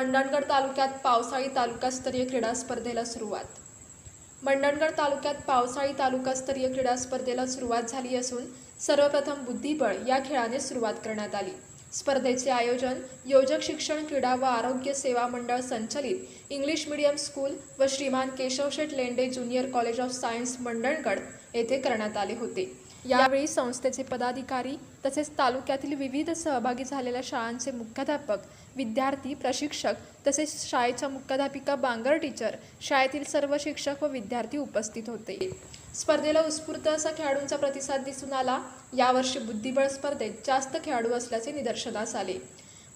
मंडणगड तालुक्यात पावसाळी तालुकास्तरीय क्रीडा स्पर्धेला सुरुवात. मंडणगड तालुक्यात पावसाळी तालुकास्तरीय क्रीडा स्पर्धेला सुरुवात झाली असून सर्वप्रथम बुद्धिबळ या खेळाने सुरुवात करण्यात आली. स्पर्धेचे आयोजन योजक शिक्षण क्रीडा व आरोग्य सेवा मंडळ संचलित इंग्लिश मीडियम स्कूल व Shriman Keshavsheth Lende junior college of science Mandangad येथे करण्यात आले होते. यावेळी संस्थेचे पदाधिकारी तसेच तालुक्यातील विविध सहभागी झालेल्या शाळांचे मुख्याध्यापक विद्यार्थी प्रशिक्षक तसेच शाळेच्या मुख्याध्यापिका बांगर टीचर शाळेतील सर्व शिक्षक व विद्यार्थी उपस्थित होते. स्पर्धेला उत्स्फूर्त असा खेळाडूंचा प्रतिसाद दिसून आला. यावर्षी बुद्धिबळ स्पर्धेत जास्त खेळाडू असल्याचे निदर्शनास आले.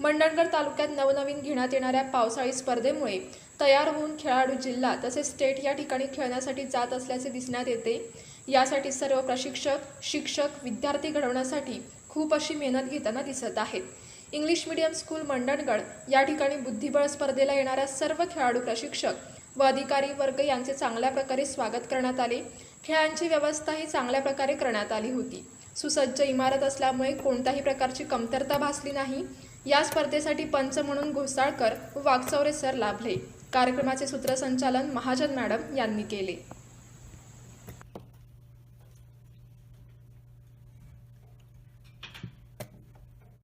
मंडणगड तालुक्यात नवनवीन घेण्यात येणाऱ्या पावसाळी स्पर्धेमुळे तयार होऊन खेळाडू जिल्हा तसेच स्टेट या ठिकाणी खेळण्यासाठी जात असल्याचे दिसण्यात येते. यासाठी सर्व प्रशिक्षक शिक्षक विद्यार्थी घडवण्यासाठी खूप अशी मेहनत घेताना दिसत आहेत. इंग्लिश मीडियम स्कूल मंडणगड या ठिकाणी बुद्धिबळ स्पर्धेला येणाऱ्या सर्व खेळाडू प्रशिक्षक व अधिकारी वर्ग यांचे चांगल्या प्रकारे स्वागत करण्यात आले. खेळांची व्यवस्थाही चांगल्या प्रकारे करण्यात आली होती. सुसज्ज इमारत असल्यामुळे कोणत्याही प्रकारची कमतरता भासली नाही. या स्पर्धेसाठी पंच म्हणून घोसाळकर व वागचौरे सर लाभले. कार्यक्रमाचे सूत्रसंचालन महाजन मॅडम यांनी केले.